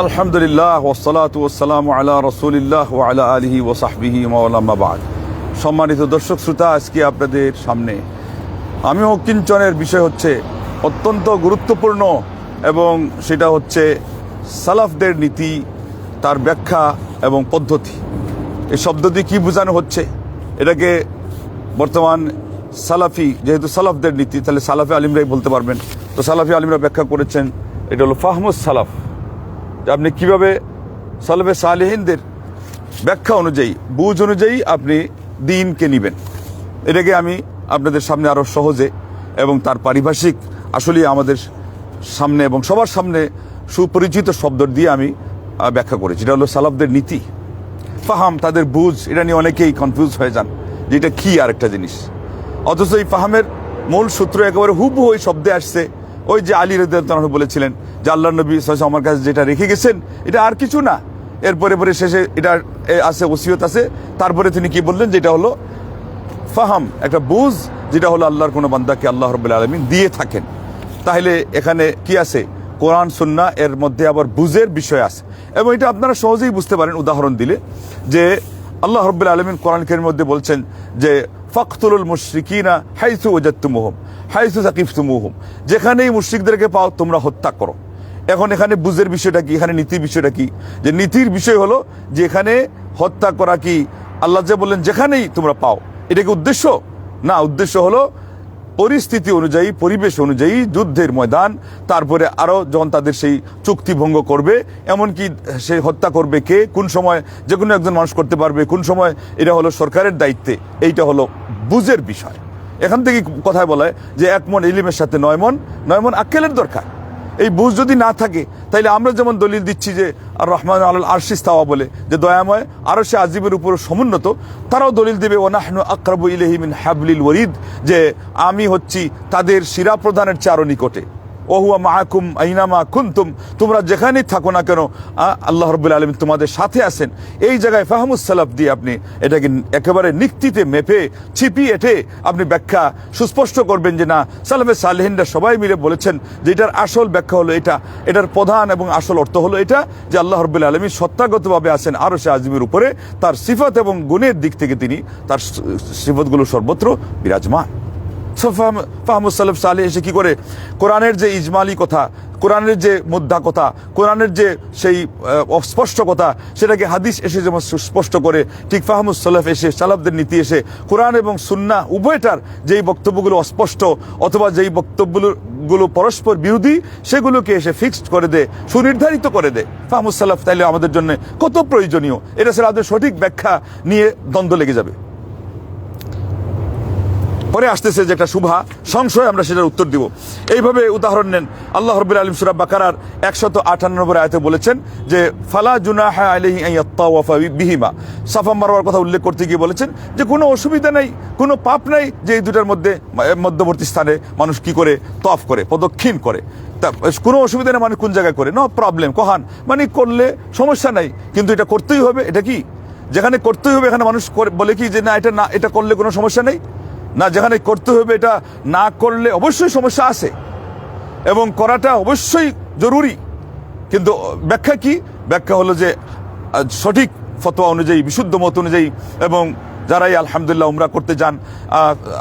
আলহামদুলিল্লাহ ওসলাত ওসালাম আলা রসুলিল্লাহ আলা আলহি ওসাহবিহি মৌলামাবাদ সম্মানিত দর্শক শ্রোতা, আজকে আপনাদের সামনে আমি কিঞ্চনের বিষয় হচ্ছে অত্যন্ত গুরুত্বপূর্ণ এবং সেটা হচ্ছে সালাফদের নীতি, তার ব্যাখ্যা এবং পদ্ধতি। এই শব্দ দিয়ে কী বোঝানো হচ্ছে? এটাকে বর্তমান সালাফি, যেহেতু সালাফদের নীতি, তাহলে সালাফি আলিমরাই বলতে পারবেন। তো সালাফি আলিমরা ব্যাখ্যা করেছেন, এটা হলো ফাহমুদ সালাফ। যে আপনি কীভাবে সালাফে সালেহিনদের ব্যাখ্যা অনুযায়ী, বুঝ অনুযায়ী আপনি দিনকে নেবেন। এটাকে আমি আপনাদের সামনে আরও সহজে এবং তার পারিভাষিক আসলে আমাদের সামনে এবং সবার সামনে সুপরিচিত শব্দ দিয়ে আমি ব্যাখ্যা করেছি। এটা হলো সালাফদের নীতি। ফাহাম তাদের বুঝ, এটা নিয়ে অনেকেই কনফিউজ হয়ে যান যে এটা কী আরেকটা জিনিস। অথচ এই ফাহামের মূল সূত্র একেবারে হুবহু ওই শব্দে আসছে ওই যে আলী রেদান বলেছিলেন যে আল্লাহ নবী আমার কাছে যেটা রেখে গেছেন, এটা আর কিছু না। এরপরে পরে শেষে এটা আছে, ওসিয়ত আছে। তারপরে তিনি কি বললেন যেটা হলো ফাহাম, একটা বুঝ, যেটা হলো আল্লাহর কোনো বান্দাকে আল্লাহ রব্বুল আলমিন দিয়ে থাকেন। তাহলে এখানে কি আছে? কোরআন সুন্না এর মধ্যে আবার বুঝের বিষয় আছে। এবং এটা আপনারা সহজেই বুঝতে পারেন, উদাহরণ দিলে, যে আল্লাহ রব্বুল আলমিন কোরআন কের মধ্যে বলছেন যে ফখতুল মুশরিকিনা হাইসু ওজাত্তুমুহম হাইসু সাকিফতুমুহম। যেখানেই মুশরিকদেরকে পাও, তোমরা হত্যা করো। এখন এখানে বুঝের বিষয়টা কি? এখানে নীতির বিষয়টা কি? যে নীতির বিষয় হলো যে এখানে হত্যা করা কি? আল্লাহ যে বললেন, যেখানেই তোমরা পাও। এটা কি উদ্দেশ্য? না, উদ্দেশ্য হলো পরিস্থিতি অনুযায়ী, পরিবেশ অনুযায়ী যুদ্ধের ময়দান, তারপরে আরও যখন তাদের সেই চুক্তি ভঙ্গ করবে, এমনকি সে হত্যা করবে কে? কোন সময় যে কোনো একজন মানুষ করতে পারবে। কোন সময়? এটা হলো সরকারের দায়িত্বে। এইটা হলো বুঝের বিষয়। এখান থেকে কথায় বলে যে এক মন ইলিমের সাথে নয় মন নয় মন আক্কেলের দরকার। এই বুঝ যদি না থাকে, তাইলে আমরা যেমন দলিল দিচ্ছি যে আর রহমান আল আরশিস তাওয়া বলে যে দয়াময়, আরও সে আজিবের উপর সমুন্নত, তারাও দলিল দেবে ওনাহনু আকরাবু ইলেহিমিন হাবলিল ওরিদ যে আমি হচ্ছি তাদের শিরা প্রধানের চারো নিকটে। ওহুয়া মাহকুম আইনামা কুন্তুম, তোমরা যেখানেই থাকো না কেন আল্লাহ রবুল্লা আলমিন তোমাদের সাথে আছেন। এই জায়গায় ফাহমুস সালাফ দিয়ে আপনি এটাকে একেবারে নিক্তিতে মেপে ছিপি এটে আপনি ব্যাখ্যা সুস্পষ্ট করবেন যে না, সালাফে সালেহিনরা সবাই মিলে বলেছেন যে এটার আসল ব্যাখ্যা হলো এটা, এটার প্রধান এবং আসল অর্থ হলো এটা, যে আল্লাহ রবুল্লা আলমী সত্তাগতভাবে আছেন আরও সে আজিমের উপরে, তার সিফত এবং গুণের দিক থেকে তিনি তার সিফতগুলো সর্বত্র বিরাজমান। ফাহমুসাল্লাম সালে এসে কি করে? কোরআনের যে ইজমালি কথা, কোরআনের যে মুদ্রা কথা, কোরআনের যে সেই অস্পষ্ট কথা, সেটাকে হাদিস এসে যেমন সুস্পষ্ট করে, ঠিক ফাহমুস সাল্লাফ এসে, সালাফদের নীতি এসে, কোরআন এবং সুন্না উভয়টার যেই বক্তব্যগুলো অস্পষ্ট অথবা যেই বক্তব্যগুলো পরস্পর বিরোধী, সেগুলোকে এসে ফিক্সড করে দে, সুনির্ধারিত করে দে। ফাহমুস সাল্লাফ তাইলে আমাদের জন্য কত প্রয়োজনীয়? এটা ছাড়া আমাদের সঠিক ব্যাখ্যা নিয়ে দ্বন্দ্ব লেগে যাবে। পরে আসতেছে যে একটা শুভা, সংশয় আমরা সেটার উত্তর দিব। এইভাবে উদাহরণ নেন। আল্লাহ রবিল আলম সুরাব বাকারার একশত আটান্ন নম্বর আয়তে বলেছেন যে, ফালা আন ইয়াত্তাওয়াফা বিহিমা। সাফা মারওয়ার কথা উল্লেখ করতে গিয়ে বলেছেন যে, কোনো অসুবিধা নেই, কোনো পাপ নাই যে এই দুটার মধ্যে মধ্যবর্তী স্থানে মানুষ কি করে? তফ করে প্রদক্ষিণ করে। তা, কোনো অসুবিধা নেই মানে কোন জায়গায় করে? নো প্রবলেম, কহান। মানে করলে সমস্যা নাই, কিন্তু এটা করতেই হবে, এটা কি? যেখানে করতেই হবে, এখানে মানুষ বলে কি যে, না, এটা না, এটা করলে কোনো সমস্যা নেই? না, যেখানে করতে হবে এটা না করলে অবশ্যই সমস্যা আছে। এবং করাটা অবশ্যই জরুরি। কিন্তু ব্যাখ্যা কি? ব্যাখ্যা হলো যে সঠিক ফতোয়া অনুযায়ী, বিশুদ্ধ মত অনুযায়ী এবং যারাই আলহামদুলিল্লাহ উমরা করতে যান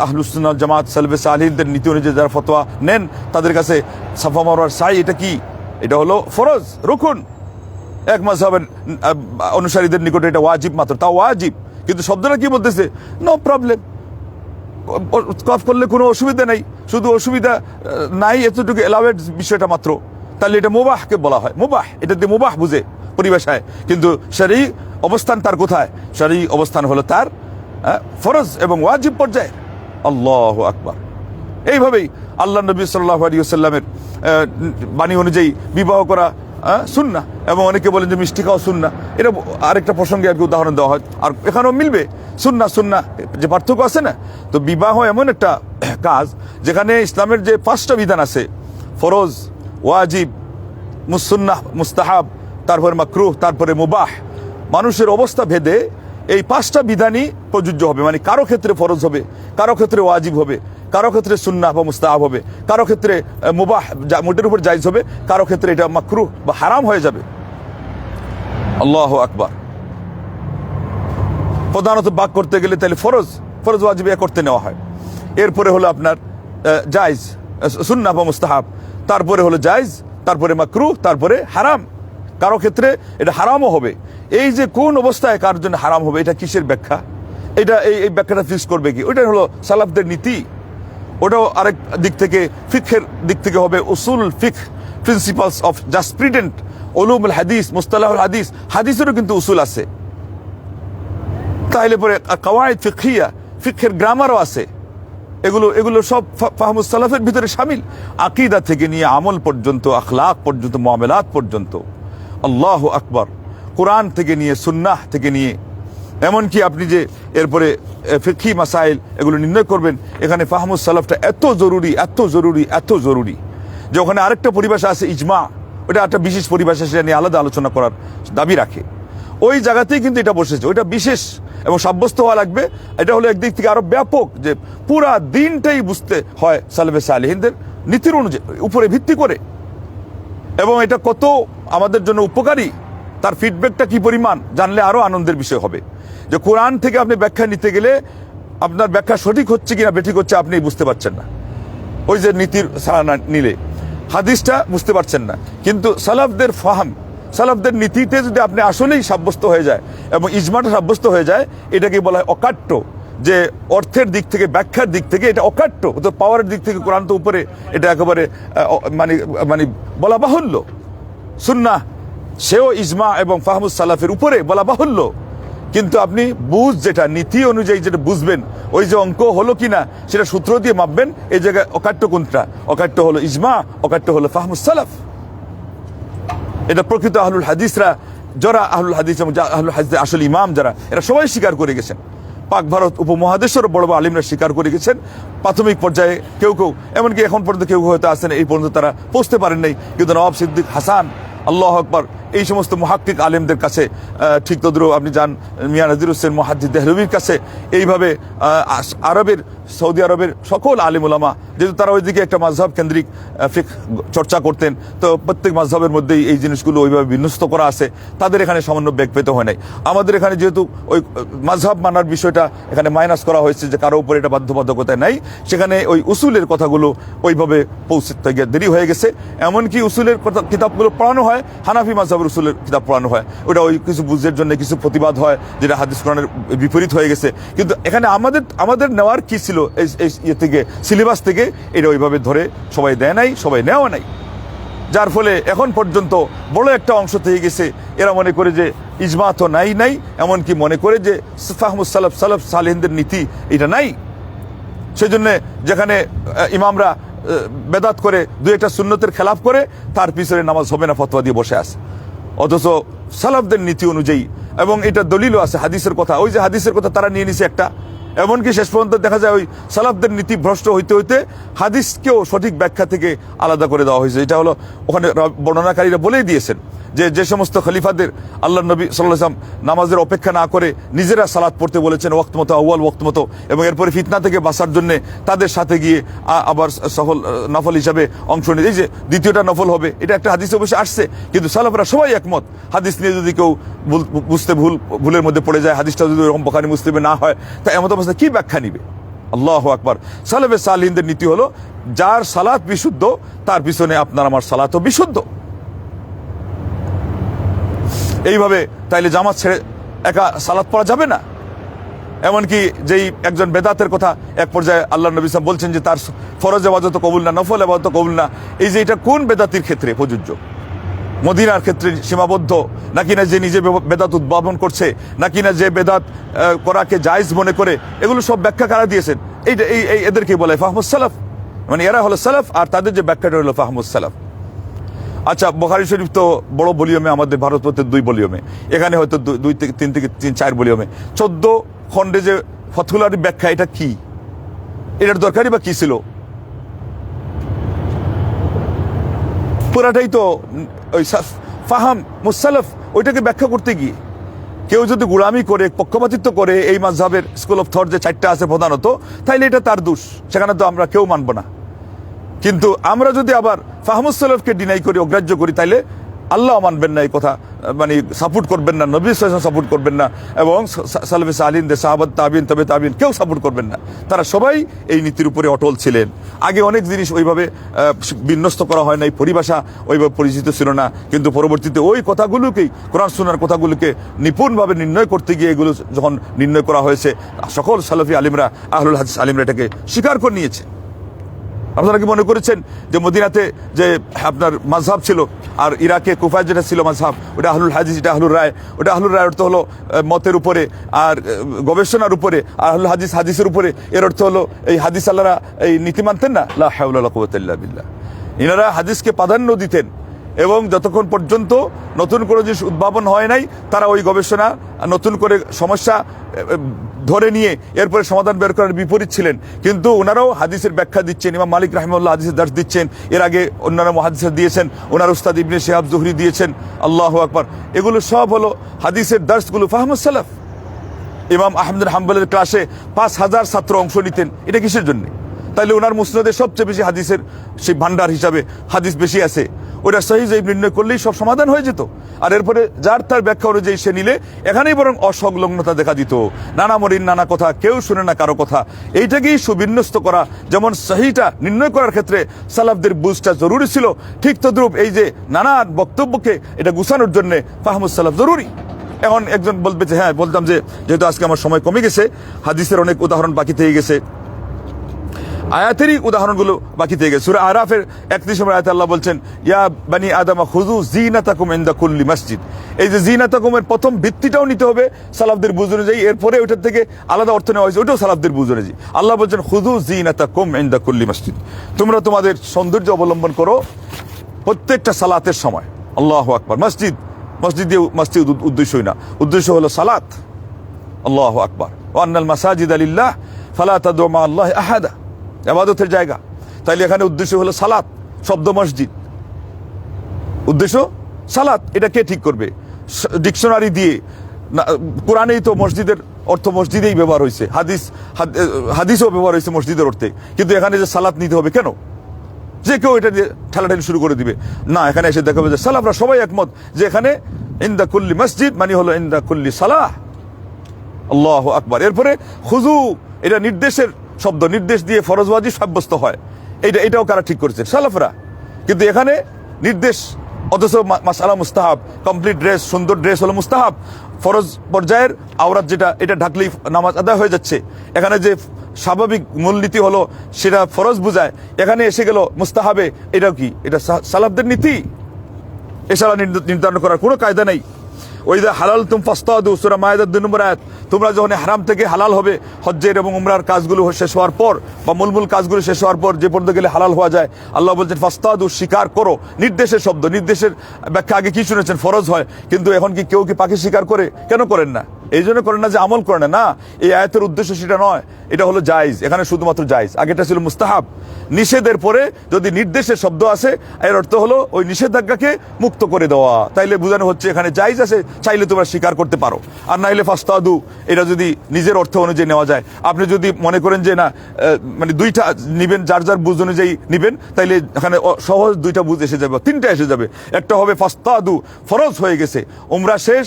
আহলুসুল জামাত সালবে সাহিদদের নীতি অনুযায়ী যারা ফতোয়া নেন, তাদের কাছে সাফা মারওয়ার সাই, এটা কি? এটা হলো ফরজ, রুকুন। এক মাঝহের অনুসারীদের নিকটে এটা ওয়াজিব মাত্র, তা ওয়াজিব। কিন্তু শব্দটা কি বলতেছে? নো প্রবলেম কফ করলে কোনো অসুবিধা নেই। শুধু অসুবিধা নাই এতটুকু এলাওয়েড বিষয়টা মাত্র। তাহলে এটা মুবাহকে বলা হয়। মুবাহ, এটা দিয়ে মোবাহ বুঝে পরিভাষায়। কিন্তু শারী অবস্থান তার কোথায়? শারী অবস্থান হলো তার ফরজ এবং ওয়াজিব পর্যায়ে আল্লাহ আকবার। এইভাবেই আল্লাহ নবী সাল্লাহ আলী সাল্লামের বাণী অনুযায়ী বিবাহ করা সুন্না। এবং অনেকে বলেন যে মিষ্টি খাওয়া সুন্না। এটা আরেকটা প্রসঙ্গে আর কি উদাহরণ দেওয়া হয়। আর এখানেও মিলবে। সুন্না সুন্না, যে পার্থক্য আছে না? তো বিবাহ এমন একটা কাজ যেখানে ইসলামের যে পাঁচটা বিধান আছে। ফরজ, ওয়াজিব, মুসুন্নাহ, মুস্তাহাব, তারপরে মাকরুহ, তারপরে মুবাহ। মানুষের অবস্থা ভেদে এই পাঁচটা বিধানই প্রযোজ্য হবে। মানে কারও ক্ষেত্রে ফরজ হবে, কারও ক্ষেত্রে ওয়াজিব হবে। কারও ক্ষেত্রে সুন্নাহ বা মুস্তাহাব হবে, কারও ক্ষেত্রে মুবাহ মোটের উপর জায়জ হবে, কারও ক্ষেত্রে এটা মাকরুহ বা হারাম হয়ে যাবে। আল্লাহ আকবার। প্রধানত বাক করতে গেলে তাহলে ফরজ ফরজ ওয়াজিব করতে নেওয়া হয়। এরপরে হলো আপনার জায়জ সুন্না বা মুস্তাহাব। তারপরে হলো জায়জ, তারপরে মাকরু তারপরে হারাম। কারও ক্ষেত্রে এটা হারামও হবে। এই যে কোন অবস্থায় কার জন্য হারাম হবে, এটা কিসের ব্যাখ্যা? এটা, এই এই ব্যাখ্যাটা ফিক্স করবে কি? ওইটা হলো সালাফদের নীতি। ওটাও আরেক দিক থেকে ফিখের দিক থেকে হবে উসুল ফিখ প্রিন্সিপালস অফ জাসপ্রিডেন্ট ওলুমুল হাদিস মুস্তালাহুল হাদিস হাদিসেরও কিন্তু উসুল আছে। তাহলে পরে কাওয়ায়দ ফিকহিয়া ফিখের গ্রামারও আছে। এগুলো এগুলো সব ফা- ফাহমুস সালাফের ভিতরে সামিল। আকিদা থেকে নিয়ে আমল পর্যন্ত, আখলাক পর্যন্ত মামলাত পর্যন্ত। আল্লাহ আকবর। কোরআন থেকে নিয়ে, সুন্নাহ থেকে নিয়ে এমনকি আপনি যে এরপরে ফিকি মাসাইল এগুলো নির্ণয় করবেন, এখানে ফাহমুদ সালাফটা এত জরুরি এত জরুরি এত জরুরি যে ওখানে আরেকটা পরিভাষা আছে ইজমা, ওটা একটা বিশেষ পরিভাষা সেটা নিয়ে আলাদা আলোচনা করার দাবি রাখে। ওই জায়গাতেই কিন্তু এটা বসেছে, ওইটা বিশেষ এবং সাব্যস্ত হওয়া লাগবে। এটা হলো একদিক থেকে আরও ব্যাপক যে পুরা দিনটাই বুঝতে হয় সালেবে সালেহিনদের নীতির অনুযায়ী, উপরে ভিত্তি করে। এবং এটা কত আমাদের জন্য উপকারী, তার ফিডব্যাকটা কি পরিমাণ, জানলে আরও আনন্দের বিষয় হবে। যে কোরআন থেকে আপনি ব্যাখ্যা নিতে গেলে আপনার ব্যাখ্যা সঠিক হচ্ছে কিনা, বেঠিক হচ্ছে আপনি বুঝতে পারছেন না। ওই যে নীতির সাহানা নিলে, হাদিসটা বুঝতে পারছেন না। কিন্তু সালাফদের ফাহাম, সালাফদের নীতিতে যদি আপনি আসলেই সাব্যস্ত হয়ে যায় এবং ইজমাটা সাব্যস্ত হয়ে যায়, এটাকে বলা হয় অকাট্য। যে অর্থের দিক থেকে, ব্যাখ্যার দিক থেকে এটা অকাট্য। তো পাওয়ারের দিক থেকে কোরআন তো উপরে এটা একেবারে মানে মানে বলা বাহুল্য। সুন্না সেও ইজমা এবং ফাহমুদ সালাফের উপরে বলা বাহুল্য। কিন্তু আপনি বুঝ যেটা, নীতি অনুযায়ী যেটা বুঝবেন, ওই যে অঙ্ক হলো কিনা, সেটা সূত্র দিয়ে মাপবেন, এই জায়গায় অকাট্য কোনটা? অকাট্য হলো ইজমা, অকাট্য হলো ফাহমুদ সালাফ। এটা প্রকৃত আহলুল হাদিসরা, যারা আহলুল হাদিস আহলুল হাদিসের আসল ইমাম যারা, এরা সবাই স্বীকার করে গেছেন। পাক ভারত উপমহাদেশেরও বড় বড় আলিমরা স্বীকার করে গেছেন। প্রাথমিক পর্যায়ে কেউ কেউ, এমনকি এখন পর্যন্ত কেউ কেউ হয়তো আসেন এই পর্যন্ত তারা পৌঁছতে পারেন নাই। কিন্তু নবাব সিদ্দিক হাসান, আল্লাহ আকবর এই সমস্ত মহাক্কিক আলেমদের কাছে ঠিক তদ্রু আপনি যান, মিয়া নজির হোসেন মহাদ্দি দেহলবির কাছে, এইভাবে আরবের, সৌদি আরবের সকল আলিম ওলামা যেহেতু তারা ওইদিকে একটা মাঝহব কেন্দ্রিক ফিক চর্চা করতেন, তো প্রত্যেক মাঝহবের মধ্যেই এই জিনিসগুলো ওইভাবে বিন্যস্ত করা আছে, তাদের এখানে সামান্য বেগ পেতে হয় নাই। আমাদের এখানে যেহেতু ওই মাঝহব মানার বিষয়টা এখানে মাইনাস করা হয়েছে যে কারও উপরে এটা বাধ্যবাধকতা নাই, সেখানে ওই উসুলের কথাগুলো ওইভাবে পৌঁছতে গিয়ে দেরি হয়ে গেছে। এমনকি উসুলের কথা, কিতাবগুলো পড়ানো হয় হানাফি মাঝহবের উসুলের কিতাব পড়ানো হয়। ওটা ওই কিছু বুঝের জন্য কিছু প্রতিবাদ হয়, যেটা হাদিস কোরআনের বিপরীত হয়ে গেছে। কিন্তু এখানে আমাদের আমাদের নেওয়ার কি ছিল? এই ইয়ে থেকে সিলেবাস থেকে, এটা ওইভাবে ধরে সবাই দেয় নাই, সবাই নেওয়া নাই। যার ফলে এখন পর্যন্ত বড় একটা অংশ থেকে গেছে, এরা মনে করে যে ইজমা তো নাই নাই, এমনকি মনে করে যে ফাহমুদ সালাফ সালাফ সালেহিনদের নীতি এটা নাই। সেই জন্য যেখানে ইমামরা বেদাত করে দু একটা সুন্নতের খেলাফ করে, তার পিছনে নামাজ হবে না, ফতোয়া দিয়ে বসে আছে। অথচ সালাফদের নীতি অনুযায়ী, এবং এটা দলিলও আছে হাদিসের কথা। ওই যে হাদিসের কথা তারা নিয়ে নিছে একটা। এমনকি শেষ পর্যন্ত দেখা যায় ওই সালাফদের নীতি ভ্রষ্ট হইতে হইতে হাদিসকেও সঠিক ব্যাখ্যা থেকে আলাদা করে দেওয়া হয়েছে। এটা হলো ওখানে বর্ণনাকারীরা বলেই দিয়েছেন। যে যে সমস্ত খলিফাদের আল্লাহ নবী সাল্লাম নামাজের অপেক্ষা না করে নিজেরা সালাত পড়তে বলেছেন ওক্ত মতো, আউ্য়াল ওক্ত মতো এবং এরপরে ফিতনা থেকে বাঁচার জন্য তাদের সাথে গিয়ে আবার সফল নফল হিসাবে অংশ নিয়ে, এই যে দ্বিতীয়টা নফল হবে, এটা একটা হাদিস অবশ্যই আসছে, কিন্তু সালাফরা সবাই একমত। হাদিস নিয়ে যদি কেউ বুঝতে ভুল, ভুলের মধ্যে পড়ে যায়, হাদিসটা যদি ওরকম বখানি মুসলিমে না হয়, তা এমন অবস্থা কী ব্যাখ্যা নিবে? আল্লাহ আকবার। সালাফে সালিনদের নীতি হলো, যার সালাত বিশুদ্ধ, তার পিছনে আপনার আমার সালাতও বিশুদ্ধ। এইভাবে তাইলে জামাত ছেড়ে একা সালাত পড়া যাবে না? এমনকি যেই একজন বেদাতের কথা এক পর্যায়ে আল্লাহ নবী সাহেব বলছেন যে তার ফরজ আবাদত কবুল না, নফল আবাদত কবুল না, এই যে এটা কোন বেদাতির ক্ষেত্রে প্রযোজ্য? মদিনার ক্ষেত্রে সীমাবদ্ধ, নাকি না যে নিজে বেদাত উদ্ভাবন করছে, নাকি না যে বেদাত করাকে জায়েজ মনে করে, এগুলো সব ব্যাখ্যা কারা দিয়েছেন? এইটা এই এই এদেরকে বলে ফাহমুদ সালাফ। মানে এরা হলো সালাফ, আর তাদের যে ব্যাখ্যাটা হলো ফাহমুদ সালাফ। আচ্ছা বখারি শরীফ তো বড় ভলিউমে, আমাদের ভারতবর্ষের দুই ভলিউমে। এখানে হয়তো দুই থেকে, তিন থেকে তিন, চার ভলিউমে। চোদ্দ খণ্ডে যে ফতুলারি ব্যাখ্যা, এটা কি? এটার দরকারই বা কি ছিল? পুরাটাই তো ওই ফাহাম মুসালফ ওইটাকে ব্যাখ্যা করতে গিয়ে। কেউ যদি গোলামি করে, পক্ষপাতিত্ব করে, এই মাঝহের স্কুল অফ থট যে চারটা আছে প্রধানত, তাইলে এটা তার দোষ। সেখানে তো আমরা কেউ মানব না। কিন্তু আমরা যদি আবার ফাহমুদ সালফকে ডিনাই করি, অগ্রাহ্য করি, তাইলে আল্লাহ মানবেন না এই কথা মানে সাপোর্ট করবেন না, নবী সাপোর্ট করবেন না, এবং সালফে সালিনদের সাহাবাদ তাবিন তবে তাবিন কেউ সাপোর্ট করবেন না। তারা সবাই এই নীতির উপরে অটল ছিলেন। আগে অনেক জিনিস ওইভাবে বিন্যস্ত করা হয় নাই, পরিভাষা ওইভাবে পরিচিত ছিল না, কিন্তু পরবর্তীতে ওই কথাগুলোকেই, কোরআন সুনার কথাগুলোকে নিপুণভাবে নির্ণয় করতে গিয়ে এগুলো যখন নির্ণয় করা হয়েছে, সকল সালফি আলিমরা, আহলুল হাদিস আলিমরা এটাকে স্বীকার করে নিয়েছে। আপনারা কি মনে করেছেন যে মদিনাতে যে আপনার মাঝহাব ছিল আর ইরাকে কুফায় যেটা ছিল মাঝহাব ওটা আহলুল হাদিস, এটা আহলুর রায়, ওটা আহলুর রায় অর্থ হলো মতের উপরে আর গবেষণার উপরে আর আহলুল হাদিস, হাদিসের উপরে, এর অর্থ হলো এই হাদিস আল্লাহরা এই নীতি মানতেন না, লা হাওলা ওয়ালা কুওয়াতা বিল্লাহ। ইনারা হাদিসকে প্রাধান্য দিতেন এবং যতক্ষণ পর্যন্ত নতুন কোনো জিনিস উদ্ভাবন হয় নাই, তারা ওই গবেষণা, নতুন করে সমস্যা ধরে নিয়ে এরপরে সমাধান বের করার বিপরীত ছিলেন। কিন্তু ওনারাও হাদিসের ব্যাখ্যা দিচ্ছেন, ইমাম মালিক রাহিমুল্লাহ হাদিসের দাস দিচ্ছেন। এর আগে অন্যান্য মহাদিসের দিয়েছেন ওনার উস্তাদ ইবনে শেহাব জুহরি দিয়েছেন, আল্লাহ আকবর। এগুলো সব হলো হাদিসের দাসগুলো ফাহমদ সালাফ। ইমাম আহমদুল হাম্বলের ক্লাসে পাঁচ হাজার ছাত্র অংশ নিতেন। এটা কিসের জন্য? তাইলে ওনার মুসনদে সবচেয়ে বেশি হাদিসের সেই ভান্ডার হিসাবে হাদিস বেশি আছে। ওটা সহি নির্ণয় করলেই সব সমাধান হয়ে যেত। আর এরপরে যার তার ব্যাখ্যা অনুযায়ী সে নিলে এখানেই বরং অসংলগ্নতা দেখা দিত। নানা মরিন, নানা কথা, কেউ শুনে না কারও কথা। এইটাকেই সুবিন্যস্ত করা, যেমন সহিটা নির্ণয় করার ক্ষেত্রে সালাফদের বুঝটা জরুরি ছিল। ঠিক তদ্রুপ এই যে নানা বক্তব্যকে এটা গুছানোর জন্য ফাহমুদ সালাফ জরুরি। এখন একজন বলবে যে হ্যাঁ বলতাম যে, যেহেতু আজকে আমার সময় কমে গেছে, হাদিসের অনেক উদাহরণ বাকি থেকে গেছে। আয়াতেরই উদাহরণগুলো বাকি থেকে গেছে। আরাফের একত্রিশ নম্বর আয়াতে আল্লাহ বলছেন, ইয়া বানি আদামা, খুযু জিনাতাকুম ইনদা কুল্লি মসজিদ। এই যে জিনাতাকুমের প্রথম ভিত্তিটাও নিতে হবে সালাফদের বুঝ অনুযায়ী। এরপরে ওইটার থেকে আলাদা অর্থ নেওয়া হয়েছে, ওটাও সালাফদের বুঝ অনুযায়ী। আল্লাহ বলছেন, খুযু জিনাতাকুম ইনদা কুল্লি মসজিদ। তোমরা তোমাদের সৌন্দর্য অবলম্বন করো প্রত্যেকটা সালাতের সময়। আল্লাহ আকবার। মসজিদ মসজিদ দিয়ে মসজিদ উদ্দেশ্যই না। উদ্দেশ্য হলো সালাত। আল্লাহ আকবার। ওয়ান্নাল মাসাজিদ আলিল্লাহ ফালা তাদু আল্লাহ আহাদা। আবাদতের জায়গা। তাইলে এখানে উদ্দেশ্য হলো সালাত, শব্দ মসজিদ। উদ্দেশ্য? সালাত, এটা কে ঠিক করবে? ডিকশনারি দিয়ে। কোরআনেই তো মসজিদের অর্থ মসজিদেই ব্যবহার হয়েছে হাদিস হাদিসও ব্যবহার হয়েছে মসজিদের অর্থে। কিন্তু এখানে যে সালাত নিতে হবে কেন? যে কেউ এটা দিয়ে ঠেলাঠেলি শুরু করে দিবে। না, এখানে এসে দেখাবে যে সালাফরা সবাই একমত যে এখানে ইন্দা কুল্লি মসজিদ মানে হলো ইন্দা কুল্লি সালাহ। আল্লাহ আকবার। এরপরে খুজু এটা নির্দেশের শব্দ নির্দেশ দিয়ে ফরজবাজি সাব্যস্ত হয়। এটা এটাও কারা ঠিক করেছে? সালাফরা। কিন্তু এখানে নির্দেশ, অথচ মাসালা মুস্তাহাব কমপ্লিট ড্রেস সুন্দর ড্রেস হলো মুস্তাহাব। ফরজ পর্যায়ের আওরাত যেটা, এটা ঢাকলেই নামাজ আদায় হয়ে যাচ্ছে। এখানে যে স্বাভাবিক মূলনীতি হলো, সেটা ফরজ বুঝায়। এখানে এসে গেল মুস্তাহাবে এটা কি? এটা সালাফদের নীতি? এছাড়া নির্ধারণ করার কোনো কায়দা নেই। ওই যে হালাল তুম ফাস্তাদু, সুরা মায়েদের দুই নম্বর আয়াত। তোমরা যখন হারাম থেকে হালাল হবে, হজ্জের এবং উমরার কাজগুলো শেষ হওয়ার পর বা মূলমূল কাজগুলো শেষ হওয়ার পর যে পর্যন্ত গেলে হালাল হওয়া যায়, আল্লাহ বলছেন, ফাস্তাদু, স্বীকার করো। নির্দেশের শব্দ, নির্দেশের ব্যাখ্যা আগে কি শুনেছেন? ফরজ হয়। কিন্তু এখন কি কেউ কি পাখি স্বীকার করে? কেন করেন না? এই জন্য করেন না যে আমল করে না। না, এই আয়াতের উদ্দেশ্য সেটা নয়। এটা হলো জায়জ। এখানে শুধুমাত্র জায়েজ। আগেটা ছিল মুস্তাহাব। নিষেধের পরে যদি নির্দেশের শব্দ আসে, এর অর্থ হলো ওই নিষেধাজ্ঞাকে মুক্ত করে দেওয়া। তাইলে বোঝানো হচ্ছে এখানে জায়েজ আছে, চাইলে তোমরা স্বীকার করতে পারো। আর নাইলে ফাস্তাদু, এটা যদি নিজের অর্থ অনুযায়ী নেওয়া যায়। আপনি যদি মনে করেন যে না মানে দুইটা নিবেন, যার যার বুঝ অনুযায়ী নিবেন, তাইলে এখানে সহজ দুইটা বুঝ এসে যাবে, তিনটা এসে যাবে। একটা হবে ফাস্তাদু, ফরজ হয়ে গেছে। উমরা শেষ,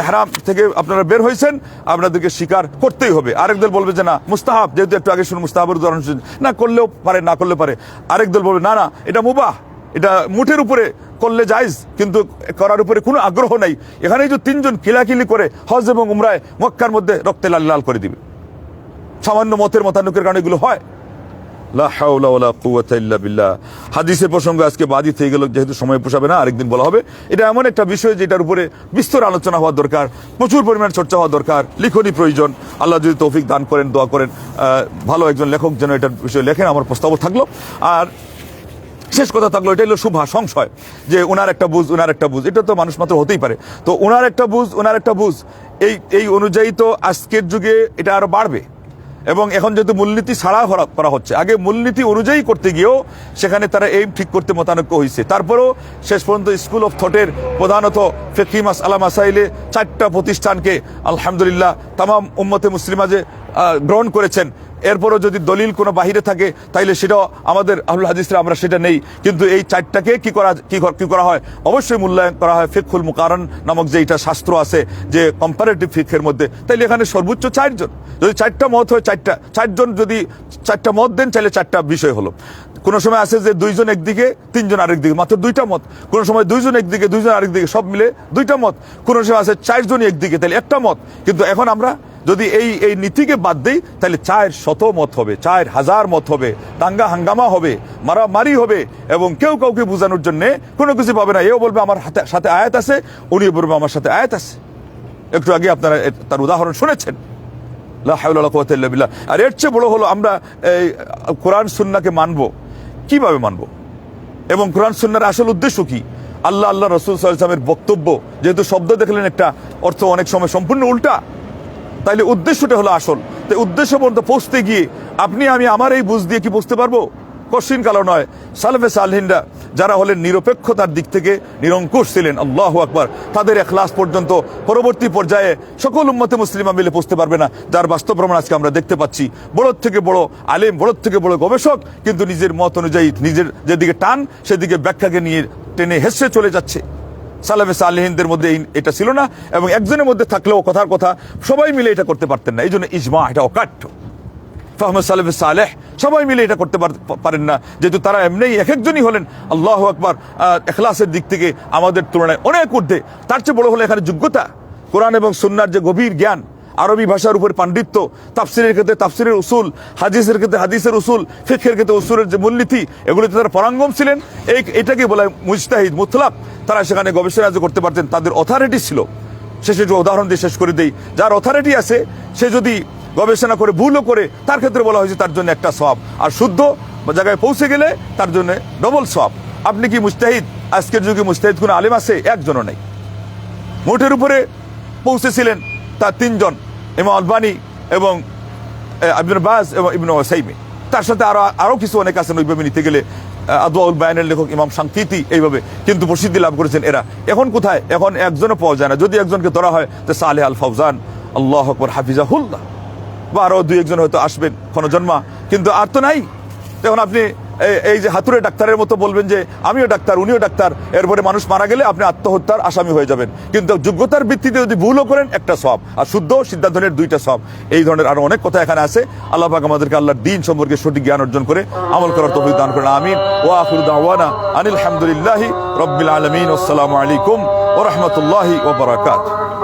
এহরাম থেকে আপনারা বের হয়েছেন, আপনাদেরকে স্বীকার করতেই হবে। আরেক দল বলবে যে, না, মুস্তাহাব, যেহেতু একটু আগে শুনুন, মুস্তাহাবের উদাহরণ না, করলেও পারে, না করলে পারে। আরেক দল বলবে, না না, এটা মুবাহ, এটা মুঠের উপরে করলে যাইজ কিন্তু করার উপরে কোনো আগ্রহ নাই। এখানে যে তিনজন কিলাকিলি করে হজ এবং উমরায় মক্কার মধ্যে রক্তে লাল লাল করে দিবে। সামান্য মতের মতানুকের কারণে এগুলো হয়। বিল্লাহ। হাদিসের প্রসঙ্গে আজকে বাদী থেকে গেল, যেহেতু সময় পোষাবে না, আরেকদিন বলা হবে। এটা এমন একটা বিষয় যেটার উপরে বিস্তর আলোচনা হওয়া দরকার, প্রচুর পরিমাণ চর্চা হওয়া দরকার, লিখনই প্রয়োজন। আল্লাহ যদি তৌফিক দান করেন, দোয়া করেন ভালো একজন লেখক যেন এটার বিষয়ে লেখেন, আমার প্রস্তাবও থাকল। আর শেষ কথা থাকল এটা হলো শুভা, সংশয়, যে ওনার একটা বুঝ ওনার একটা বুঝ। এটা তো মানুষ মাত্র হতেই পারে। তো ওনার একটা বুঝ ওনার একটা বুঝ, এই এই অনুযায়ী তো আজকের যুগে এটা আরও বাড়বে। এবং এখন যেহেতু মূলনীতি ছাড়া করা- হচ্ছে, আগে মূলনীতি অনুযায়ী করতে গিয়েও সেখানে তারা এইম ঠিক করতে মতানৈক্য হয়েছে তারপরেও শেষ পর্যন্ত স্কুল অফ থটের প্রধানত ফেকিমাস আলাম মাসাইলে চারটা প্রতিষ্ঠানকে আলহামদুলিল্লাহ তাম উম্মতে মুসলিমা যে গ্রহণ করেছেন। এরপরও যদি দলিল কোনো বাহিরে থাকে, তাইলে সেটাও আমাদের আহুল হাদিসরা আমরা সেটা নেই। কিন্তু এই চারটাকে কি করা, কি কর- কি করা হয়? অবশ্যই মূল্যায়ন করা হয় ফিকুল মুকারণ নামক যে এটা শাস্ত্র আছে, যে কম্পারেটিভ ফিকের মধ্যে। তাইলে এখানে সর্বোচ্চ চারজন। যদি চারটা মত হয়, চারটা, চারজন যদি চারটা মত দেন চাইলে চারটা বিষয় হলো। কোনো সময় আছে যে দুইজন একদিকে, তিনজন আরেক দিকে মাত্র দুইটা মত। কোনো সময় দুইজন একদিকে, দুইজন আরেক দিকে সব মিলে দুইটা মত। কোনো সময় আছে চারজনই একদিকে তাহলে একটা মত। কিন্তু এখন আমরা যদি এই এই নীতিকে বাদ দিই, তাহলে চায়ের শত মত হবে, চায়ের হাজার মত হবে, দাঙ্গা হাঙ্গামা হবে, মারামারি হবে, এবং কেউ কাউকে বোঝানোর জন্য কোনো কিছু পাবে না। এও বলবে, আমার হাতে, সাথে আয়াত আছে। উনিও বলবে, আমার সাথে আয়াত আছে। একটু আগে আপনারা তার উদাহরণ শুনেছেন। আর এর চেয়ে বড় হলো, আমরা এই কোরআন সুন্নাহকে মানবো। কীভাবে মানবো? এবং কোরআন, সুন্নার আসল উদ্দেশ্য কি? আল্লাহ আল্লাহ রসুল সাল্লামের বক্তব্য, যেহেতু শব্দ দেখলেন একটা অর্থ অনেক সময় সম্পূর্ণ উল্টা। তাইলে উদ্দেশ্যটা হলো আসল। তো উদ্দেশ্য পর্যন্ত পৌঁছতে গিয়ে আপনি, আমি, আমার এই বুঝ দিয়ে কি বুঝতে পারব? কশিন কালো নয়। সালফে সালহিনরা যারা হলেন নিরপেক্ষতার দিক থেকে নিরঙ্কুশ ছিলেন, আল্লাহ আকবার। তাদের এখলাস পর্যন্ত পরবর্তী পর্যায়ে সকল উম্মতে মুসলিমা মিলে বুঝতে পারবে না। যার বাস্তব প্রমাণ আজকে আমরা দেখতে পাচ্ছি। বড় থেকে বড় আলেম, বড় থেকে বড় গবেষক, কিন্তু নিজের মত অনুযায়ী নিজের যেদিকে টান, সেদিকে ব্যাখ্যাকে নিয়ে টেনে হেসে চলে যাচ্ছে। সালাফে সালেহিনদের মধ্যে এটা ছিল না, এবং একজনের মধ্যে থাকলেও কথার কথা সবাই মিলে এটা করতে পারতেন না। এই জন্য ইজমা এটা অকাঠ্য ফাহমদ সালেফ সালেহ সবাই মিলে এটা করতে পার- পারেন না। যেহেতু তারা এমনি এক একজনই হলেন। আল্লাহ আকবার এখলাসের দিক থেকে আমাদের তুলনায় অনেক ঊর্ধ্বে। তার চেয়ে বড় হলো এখানে যোগ্যতা। কোরআন এবং সুন্নার যে গভীর জ্ঞান আরবি ভাষার উপর পাণ্ডিত্য, তাফসিরের ক্ষেত্রে তাফসিরের উসুল, হাদিসের ক্ষেত্রে হাদিসের উসুল ফিখের ক্ষেত্রে উসুলের যে মূলনীতি, এগুলিতে তারা পরাঙ্গম ছিলেন। এই, এটাকে বলা মুজতাহিদ মুতলাক তারা সেখানে গবেষণা করতে পারতেন, তাদের অথরিটি ছিল। শেষে যে উদাহরণ দিয়ে শেষ করে দেই। যার অথরিটি আছে, সে যদি গবেষণা করে, ভুলও করে, তার ক্ষেত্রে বলা হয়েছে তার জন্য একটা সব আর শুদ্ধ জায়গায় পৌঁছে গেলে তার জন্য ডবল সব আপনি কি মুস্তাহিদ আজকের যুগে মুস্তাহিদ কোনো আলেম আছে? একজনও নেই। মোটের উপরে পৌঁছেছিলেন। তার তিনজন, ইমাম আলবানি এবং আব্দুল বাজ এবং ইবনু সাইমি তার সাথে আরও আরও কিছু অনেক আছেন ওইভাবে নিতে গেলে আদুল বায়নের লেখক ইমাম শান্তিতি এইভাবে কিন্তু প্রসিদ্ধি লাভ করেছেন এরা। এখন কোথায়? এখন একজনও পাওয়া যায় না। যদি একজনকে ধরা হয়, তো সালেহ আল ফৌজান আল্লাহ আকবর, হাফিজাহুল্লাহ। বা আরও দুই একজন হয়তো আসবেন ক্ষণজন্মা কিন্তু আর তো নাই। তখন আপনি এই- যে হাতুড়ে ডাক্তারের মতো বলবেন যে, আমিও ডাক্তার, উনিও ডাক্তার, এরপরে মানুষ মারা গেলে আপনি আত্মহত্যার আসামি হয়ে যাবেন। কিন্তু যোগ্যতার ভিত্তিতে যদি ভুলও করেন, একটা সব আর শুদ্ধ সিদ্ধান্তনের দুইটা সব এই ধরনের আরও অনেক কথা এখানে আছে। আল্লাহ পাক আমাদেরকে আল্লাহর দিন সম্পর্কে সঠিক জ্ঞান অর্জন করে আমল করার তৌফিক দান করেন। আমিন। ওয়া আখিরু দাওয়ানা আনিল হামদুলিল্লাহি রাব্বিল আলামিন। আসসালামু আলাইকুম ওয়া রাহমাতুল্লাহি ওয়া বারাকাতুহু।